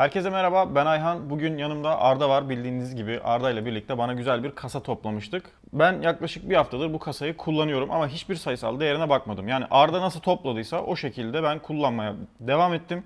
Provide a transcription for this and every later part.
Herkese merhaba, ben Ayhan. Bugün yanımda Arda var. Bildiğiniz gibi Arda ile birlikte bana güzel bir kasa toplamıştık. Ben yaklaşık bir haftadır bu kasayı kullanıyorum ama hiçbir sayısal değerine bakmadım. Yani Arda nasıl topladıysa o şekilde ben kullanmaya devam ettim.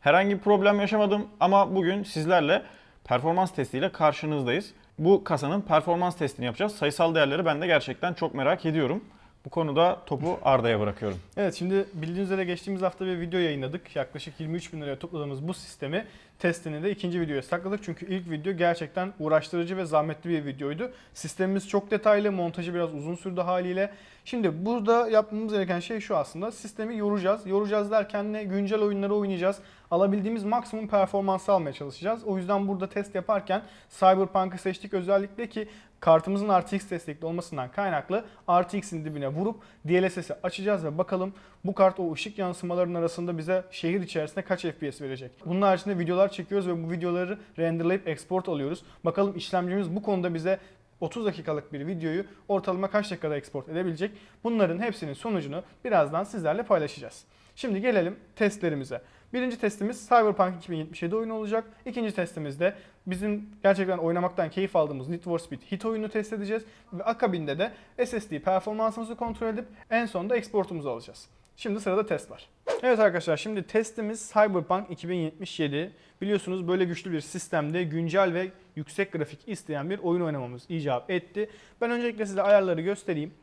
Herhangi bir problem yaşamadım ama bugün sizlerle performans testiyle karşınızdayız. Bu kasanın performans testini yapacağız. Sayısal değerleri ben de gerçekten çok merak ediyorum. Bu konuda topu Arda'ya bırakıyorum. Evet şimdi bildiğiniz üzere geçtiğimiz hafta bir video yayınladık. Yaklaşık 23 bin liraya topladığımız bu sistemi testini de ikinci videoya sakladık. Çünkü ilk video gerçekten uğraştırıcı ve zahmetli bir videoydu. Sistemimiz çok detaylı, montajı biraz uzun sürdü haliyle. Şimdi burada yapmamız gereken şey şu aslında. Sistemi yoracağız. Yoracağız derken ne? Güncel oyunları oynayacağız. Alabildiğimiz maksimum performansı almaya çalışacağız. O yüzden burada test yaparken Cyberpunk'ı seçtik özellikle ki kartımızın RTX destekli olmasından kaynaklı RTX'in dibine vurup DLSS'i açacağız ve bakalım bu kart o ışık yansımalarının arasında bize şehir içerisinde kaç FPS verecek. Bunun haricinde videolar çekiyoruz ve bu videoları renderlayıp export alıyoruz. Bakalım işlemcimiz bu konuda bize 30 dakikalık bir videoyu ortalama kaç dakikada export edebilecek? Bunların hepsinin sonucunu birazdan sizlerle paylaşacağız. Şimdi gelelim testlerimize. Birinci testimiz Cyberpunk 2077 oyunu olacak. İkinci testimizde bizim gerçekten oynamaktan keyif aldığımız Need for Speed Hit oyunu test edeceğiz. Ve akabinde de SSD performansımızı kontrol edip en sonunda exportumuzu alacağız. Şimdi sırada test var. Evet arkadaşlar şimdi testimiz Cyberpunk 2077. Biliyorsunuz böyle güçlü bir sistemde güncel ve yüksek grafik isteyen bir oyun oynamamız icap etti. Ben öncelikle size ayarları göstereyim.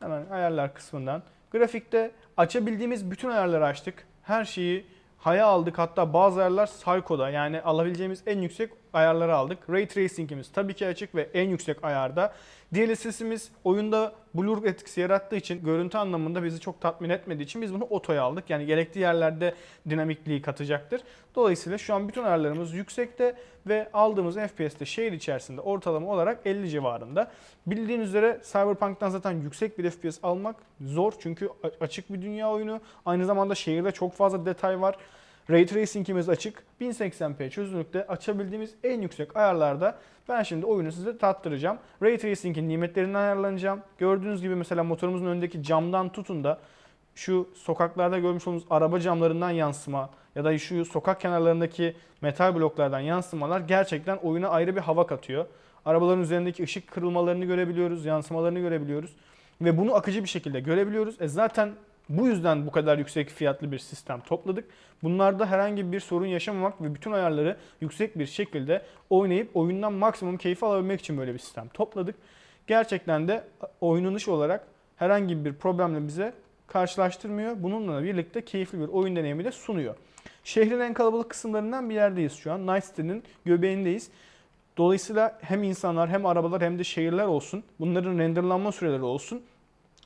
Hemen ayarlar kısmından. Grafikte açabildiğimiz bütün ayarları açtık. Her şeyi haya aldık. Hatta bazı ayarlar Psycho'da yani alabileceğimiz en yüksek ayarları aldık. Ray Tracing'imiz tabii ki açık ve en yüksek ayarda. DLSS'imiz oyunda blur etkisi yarattığı için görüntü anlamında bizi çok tatmin etmediği için biz bunu otoya aldık. Yani gerekli yerlerde dinamikliği katacaktır. Dolayısıyla şu an bütün ayarlarımız yüksekte ve aldığımız FPS'te şehir içerisinde ortalama olarak 50 civarında. Bildiğiniz üzere Cyberpunk'tan zaten yüksek bir FPS almak zor çünkü açık bir dünya oyunu. Aynı zamanda şehirde çok fazla detay var. Ray Tracing'imiz açık. 1080p çözünürlükte açabildiğimiz en yüksek ayarlarda ben şimdi oyunu size tattıracağım. Ray Tracing'in nimetlerinden ayarlanacağım. Gördüğünüz gibi mesela motorumuzun önündeki camdan tutun da şu sokaklarda görmüş olduğunuz araba camlarından yansıma ya da şu sokak kenarlarındaki metal bloklardan yansımalar gerçekten oyuna ayrı bir hava katıyor. Arabaların üzerindeki ışık kırılmalarını görebiliyoruz, yansımalarını görebiliyoruz ve bunu akıcı bir şekilde görebiliyoruz. E zaten bu yüzden bu kadar yüksek fiyatlı bir sistem topladık. Bunlarda herhangi bir sorun yaşamamak ve bütün ayarları yüksek bir şekilde oynayıp oyundan maksimum keyif alabilmek için böyle bir sistem topladık. Gerçekten de oynanış olarak herhangi bir problemle bize karşılaştırmıyor. Bununla birlikte keyifli bir oyun deneyimi de sunuyor. Şehrin en kalabalık kısımlarından bir yerdeyiz şu an. Night City'nin göbeğindeyiz. Dolayısıyla hem insanlar hem arabalar hem de şehirler olsun. Bunların renderlanma süreleri olsun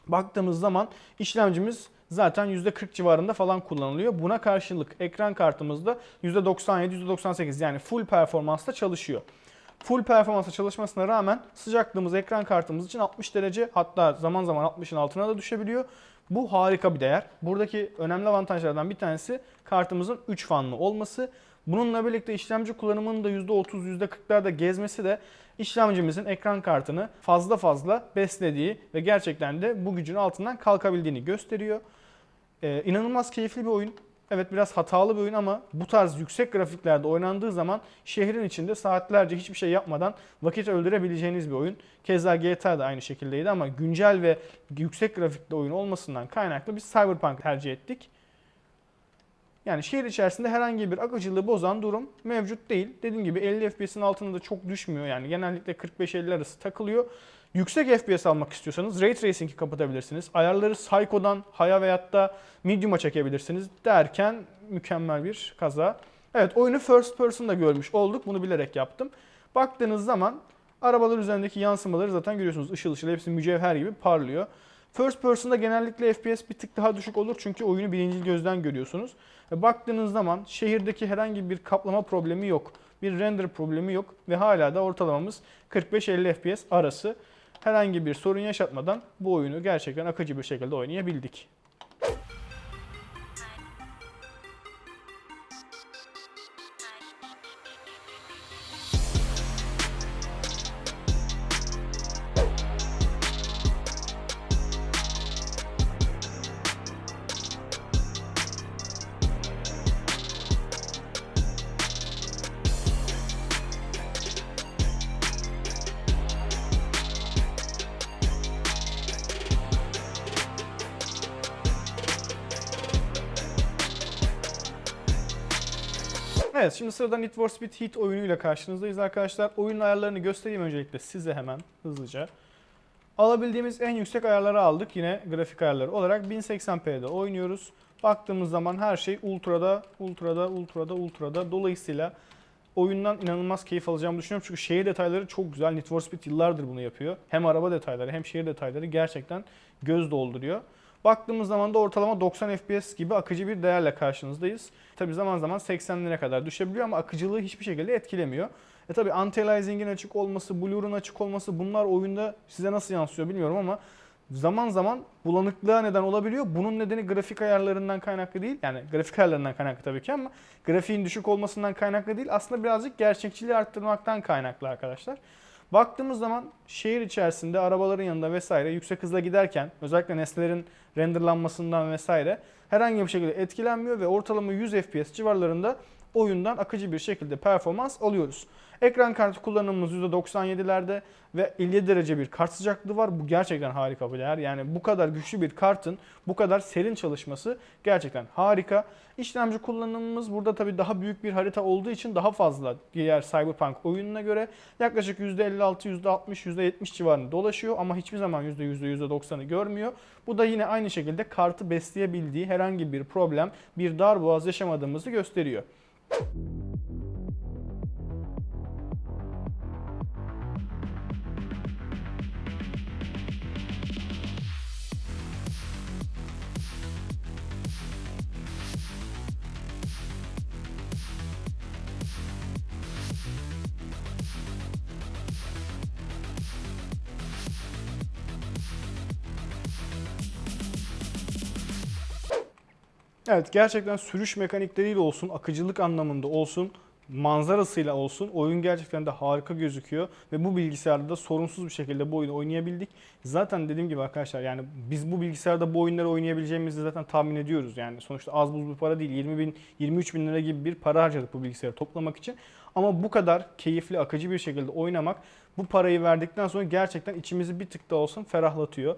baktığımız zaman işlemcimiz zaten %40 civarında falan kullanılıyor. Buna karşılık ekran kartımızda %97, %98 yani full performansla çalışıyor. Full performansla çalışmasına rağmen sıcaklığımız ekran kartımız için 60 derece hatta zaman zaman 60'ın altına da düşebiliyor. Bu harika bir değer. Buradaki önemli avantajlardan bir tanesi kartımızın 3 fanlı olması. Bununla birlikte işlemci kullanımının da %30, %40'larda gezmesi de işlemcimizin ekran kartını fazla fazla beslediği ve gerçekten de bu gücün altından kalkabildiğini gösteriyor. Ee, inanılmaz keyifli bir oyun. Evet biraz hatalı bir oyun ama bu tarz yüksek grafiklerde oynandığı zaman şehrin içinde saatlerce hiçbir şey yapmadan vakit öldürebileceğiniz bir oyun. Keza GTA da aynı şekildeydi ama güncel ve yüksek grafikli oyun olmasından kaynaklı biz Cyberpunk tercih ettik. Yani şehir içerisinde herhangi bir akıcılığı bozan durum mevcut değil. Dediğim gibi 50 FPS'in altında da çok düşmüyor. Yani genellikle 45-50 arası takılıyor. Yüksek FPS almak istiyorsanız Ray Tracing'i kapatabilirsiniz. Ayarları Psycho'dan High'a veyahut da Medium'a çekebilirsiniz derken mükemmel bir kaza. Evet oyunu first person'da görmüş olduk. Bunu bilerek yaptım. Baktığınız zaman arabalar üzerindeki yansımaları zaten görüyorsunuz. Işıl ışıl hepsi mücevher gibi parlıyor. First person'da genellikle FPS bir tık daha düşük olur çünkü oyunu birinci gözden görüyorsunuz. Ve baktığınız zaman şehirdeki herhangi bir kaplama problemi yok. Bir render problemi yok ve hala da ortalamamız 45-50 FPS arası. Herhangi bir sorun yaşatmadan bu oyunu gerçekten akıcı bir şekilde oynayabildik. Evet şimdi sırada Need for Speed Heat oyunuyla karşınızdayız arkadaşlar. Oyun ayarlarını göstereyim öncelikle size hemen hızlıca. Alabildiğimiz en yüksek ayarları aldık. Yine grafik ayarları olarak 1080p'de oynuyoruz. Baktığımız zaman her şey ultra'da, ultra'da, ultra'da, ultra'da. Dolayısıyla oyundan inanılmaz keyif alacağımı düşünüyorum. Çünkü şehir detayları çok güzel. Need for Speed yıllardır bunu yapıyor. Hem araba detayları hem şehir detayları gerçekten göz dolduruyor. Baktığımız zaman da ortalama 90 FPS gibi akıcı bir değerle karşınızdayız. Tabi zaman zaman 80'lere kadar düşebiliyor ama akıcılığı hiçbir şekilde etkilemiyor. E tabi anti-aliasing'in açık olması, blur'un açık olması bunlar oyunda size nasıl yansıyor bilmiyorum ama zaman zaman bulanıklığa neden olabiliyor. Bunun nedeni grafik ayarlarından kaynaklı değil. Yani grafik ayarlarından kaynaklı tabii ki ama grafiğin düşük olmasından kaynaklı değil. Aslında birazcık gerçekçiliği arttırmaktan kaynaklı arkadaşlar. Baktığımız zaman şehir içerisinde arabaların yanında vesaire yüksek hızla giderken özellikle nesnelerin renderlanmasından vesaire herhangi bir şekilde etkilenmiyor ve ortalama 100 FPS civarlarında oyundan akıcı bir şekilde performans alıyoruz. Ekran kartı kullanımımız %97'lerde ve 57 derece bir kart sıcaklığı var. Bu gerçekten harika bir değer. Yani bu kadar güçlü bir kartın bu kadar serin çalışması gerçekten harika. İşlemci kullanımımız burada tabii daha büyük bir harita olduğu için daha fazla diğer Cyberpunk oyununa göre yaklaşık %56, %60, %70 civarında dolaşıyor ama hiçbir zaman %100, %90'ı görmüyor. Bu da yine aynı şekilde kartı besleyebildiği herhangi bir problem, bir darboğaz yaşamadığımızı gösteriyor. Evet gerçekten sürüş mekanikleriyle olsun, akıcılık anlamında olsun, manzarasıyla olsun oyun gerçekten de harika gözüküyor ve bu bilgisayarda da sorunsuz bir şekilde bu oyunu oynayabildik. Zaten dediğim gibi arkadaşlar yani biz bu bilgisayarda bu oyunları oynayabileceğimizi zaten tahmin ediyoruz. Yani sonuçta az buz bir para değil. 20 bin, 23 bin lira gibi bir para harcadık bu bilgisayarı toplamak için. Ama bu kadar keyifli, akıcı bir şekilde oynamak bu parayı verdikten sonra gerçekten içimizi bir tık da olsun ferahlatıyor.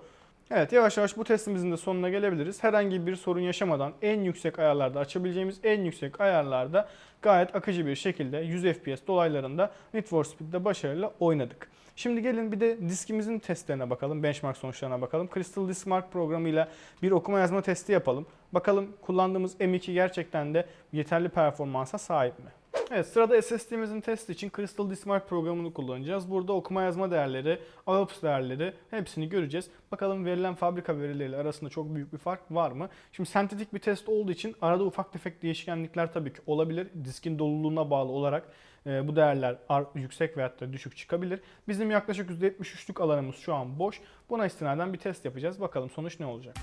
Evet yavaş yavaş bu testimizin de sonuna gelebiliriz. Herhangi bir sorun yaşamadan en yüksek ayarlarda açabileceğimiz en yüksek ayarlarda gayet akıcı bir şekilde 100 FPS dolaylarında Need for Speed'de başarıyla oynadık. Şimdi gelin bir de diskimizin testlerine bakalım, benchmark sonuçlarına bakalım. Crystal Disk Mark programıyla bir okuma yazma testi yapalım. Bakalım kullandığımız M2 gerçekten de yeterli performansa sahip mi? Evet sırada SSD'mizin testi için Crystal Disk Mark programını kullanacağız. Burada okuma yazma değerleri, IOPS değerleri hepsini göreceğiz. Bakalım verilen fabrika verileriyle arasında çok büyük bir fark var mı? Şimdi sentetik bir test olduğu için arada ufak tefek değişkenlikler tabii ki olabilir. Diskin doluluğuna bağlı olarak e, bu değerler yüksek veyahut da düşük çıkabilir. Bizim yaklaşık %73'lük alanımız şu an boş. Buna istinaden bir test yapacağız. Bakalım sonuç ne olacak?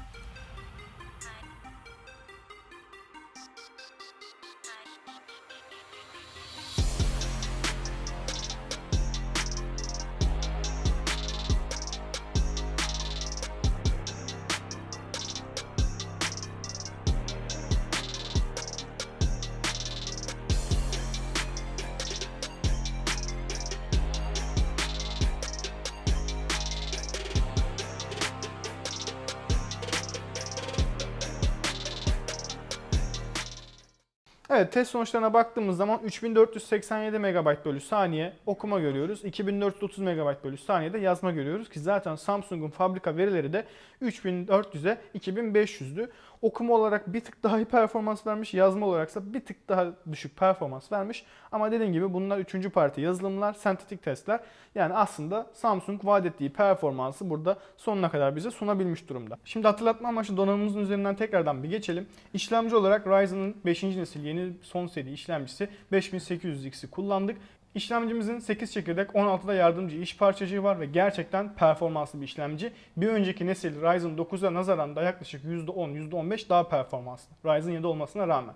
Evet test sonuçlarına baktığımız zaman 3487 MB bölü saniye okuma görüyoruz. 2430 MB bölü saniyede yazma görüyoruz ki zaten Samsung'un fabrika verileri de 3400'e 2500'dü. Okuma olarak bir tık daha iyi performans vermiş, yazma olaraksa bir tık daha düşük performans vermiş. Ama dediğim gibi bunlar üçüncü parti yazılımlar, sentetik testler. Yani aslında Samsung vaat ettiği performansı burada sonuna kadar bize sunabilmiş durumda. Şimdi hatırlatma amaçlı donanımımızın üzerinden tekrardan bir geçelim. İşlemci olarak Ryzen'ın 5. nesil yeni son seri işlemcisi 5800X'i kullandık. İşlemcimizin 8 çekirdek 16'da yardımcı iş parçacığı var ve gerçekten performanslı bir işlemci. Bir önceki nesil Ryzen 9'a nazaran da yaklaşık %10, %15 daha performanslı. Ryzen 7 olmasına rağmen.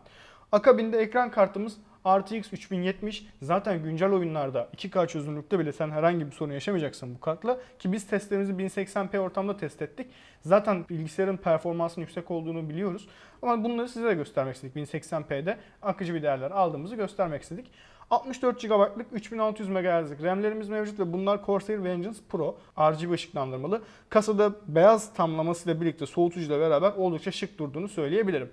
Akabinde ekran kartımız RTX 3070 zaten güncel oyunlarda 2K çözünürlükte bile sen herhangi bir sorun yaşamayacaksın bu kartla. Ki biz testlerimizi 1080p ortamda test ettik. Zaten bilgisayarın performansının yüksek olduğunu biliyoruz. Ama bunları size de göstermek istedik. 1080p'de akıcı bir değerler aldığımızı göstermek istedik. 64 GB'lık 3600 MHz'lik RAM'lerimiz mevcut ve bunlar Corsair Vengeance Pro RGB ışıklandırmalı. Kasada beyaz tamlamasıyla birlikte soğutucuyla beraber oldukça şık durduğunu söyleyebilirim.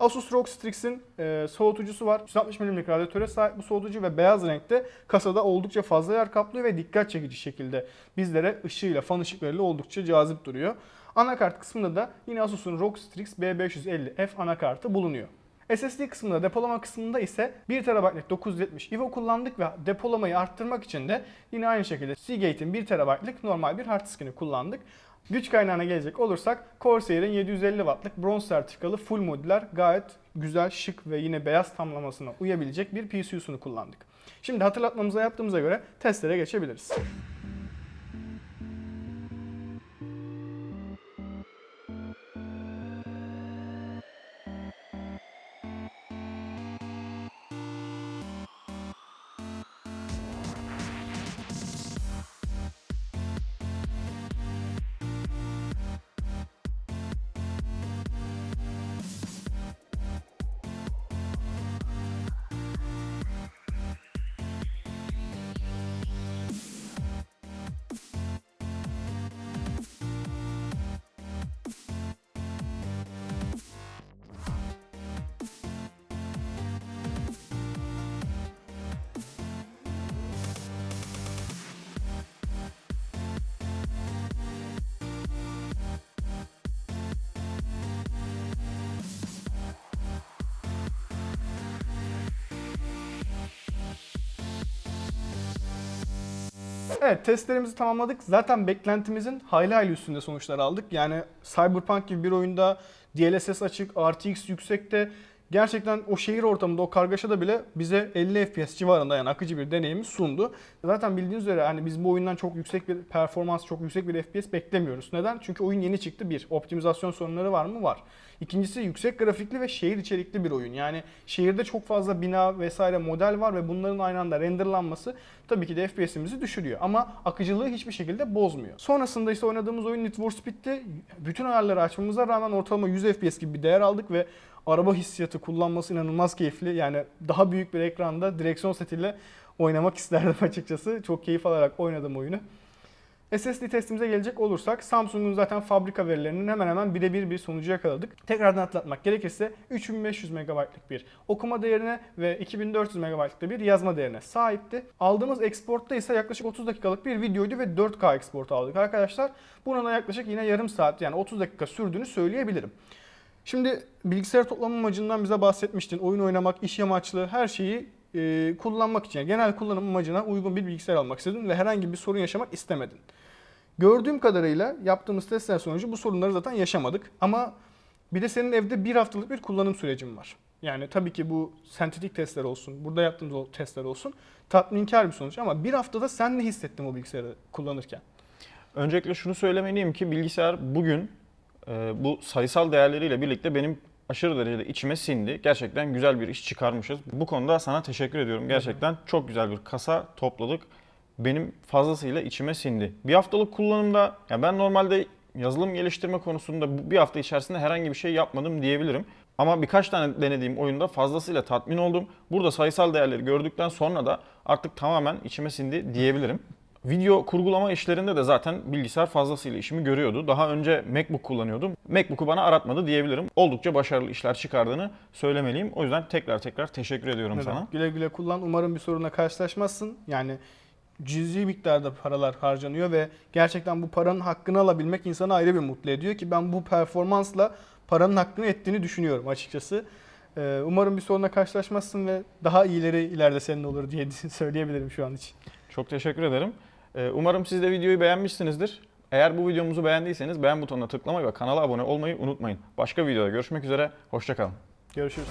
Asus ROG Strix'in e, soğutucusu var. 160 mm'lik radyatöre sahip bu soğutucu ve beyaz renkte kasada oldukça fazla yer kaplıyor ve dikkat çekici şekilde bizlere ışığıyla, fan ışıklarıyla oldukça cazip duruyor. Anakart kısmında da yine Asus'un ROG Strix B550F anakartı bulunuyor. SSD kısmında, depolama kısmında ise 1 TB'lik 970 IVO kullandık ve depolamayı arttırmak için de yine aynı şekilde Seagate'in 1 TB'lik normal bir hard diskini kullandık. Güç kaynağına gelecek olursak Corsair'in 750 Watt'lık bronz sertifikalı full modüler gayet güzel, şık ve yine beyaz tamlamasına uyabilecek bir PCU'sunu kullandık. Şimdi hatırlatmamıza yaptığımıza göre testlere geçebiliriz. Evet testlerimizi tamamladık. Zaten beklentimizin hayli hayli üstünde sonuçlar aldık. Yani Cyberpunk gibi bir oyunda DLSS açık, RTX yüksekte gerçekten o şehir ortamında o kargaşada bile bize 50 FPS civarında yani akıcı bir deneyimi sundu. Zaten bildiğiniz üzere hani biz bu oyundan çok yüksek bir performans, çok yüksek bir FPS beklemiyoruz. Neden? Çünkü oyun yeni çıktı bir. Optimizasyon sorunları var mı? Var. İkincisi yüksek grafikli ve şehir içerikli bir oyun. Yani şehirde çok fazla bina vesaire model var ve bunların aynı anda renderlanması tabii ki de FPS'imizi düşürüyor. Ama akıcılığı hiçbir şekilde bozmuyor. Sonrasında ise oynadığımız oyun Need for Speed'de bütün ayarları açmamıza rağmen ortalama 100 FPS gibi bir değer aldık ve araba hissiyatı kullanması inanılmaz keyifli. Yani daha büyük bir ekranda direksiyon setiyle oynamak isterdim açıkçası. Çok keyif alarak oynadım oyunu. SSD testimize gelecek olursak Samsung'un zaten fabrika verilerinin hemen hemen birebir bir sonucu yakaladık. Tekrardan hatırlatmak gerekirse 3500 MB'lık bir okuma değerine ve 2400 MB'lık bir yazma değerine sahipti. Aldığımız exportta ise yaklaşık 30 dakikalık bir videoydu ve 4K export aldık arkadaşlar. Buna da yaklaşık yine yarım saat yani 30 dakika sürdüğünü söyleyebilirim. Şimdi bilgisayar toplama amacından bize bahsetmiştin. Oyun oynamak, iş amaçlı her şeyi e, kullanmak için, yani genel kullanım amacına uygun bir bilgisayar almak istedin ve herhangi bir sorun yaşamak istemedin. Gördüğüm kadarıyla yaptığımız testler sonucu bu sorunları zaten yaşamadık. Ama bir de senin evde bir haftalık bir kullanım sürecin var. Yani tabii ki bu sentetik testler olsun, burada yaptığımız testler olsun tatminkar bir sonuç. Ama bir haftada sen ne hissettin o bilgisayarı kullanırken? Öncelikle şunu söylemeliyim ki bilgisayar bugün e, bu sayısal değerleriyle birlikte benim aşırı derecede içime sindi. Gerçekten güzel bir iş çıkarmışız. Bu konuda sana teşekkür ediyorum. Gerçekten çok güzel bir kasa topladık. Benim fazlasıyla içime sindi. Bir haftalık kullanımda ya ben normalde yazılım geliştirme konusunda bir hafta içerisinde herhangi bir şey yapmadım diyebilirim. Ama birkaç tane denediğim oyunda fazlasıyla tatmin oldum. Burada sayısal değerleri gördükten sonra da artık tamamen içime sindi diyebilirim. Video kurgulama işlerinde de zaten bilgisayar fazlasıyla işimi görüyordu. Daha önce MacBook kullanıyordum. MacBook'u bana aratmadı diyebilirim. Oldukça başarılı işler çıkardığını söylemeliyim. O yüzden tekrar tekrar teşekkür ediyorum Ne sana. Güle güle kullan. Umarım bir sorunla karşılaşmazsın. Yani cüzi miktarda paralar harcanıyor ve gerçekten bu paranın hakkını alabilmek insanı ayrı bir mutlu ediyor ki ben bu performansla paranın hakkını ettiğini düşünüyorum açıkçası. Ee, Umarım bir sorunla karşılaşmazsın ve daha iyileri ileride senin olur diye söyleyebilirim şu an için. Çok teşekkür ederim. Ee, Umarım siz de videoyu beğenmişsinizdir. Eğer bu videomuzu beğendiyseniz beğen butonuna tıklamayı ve kanala abone olmayı unutmayın. Başka videoda görüşmek üzere. Hoşçakalın. Görüşürüz.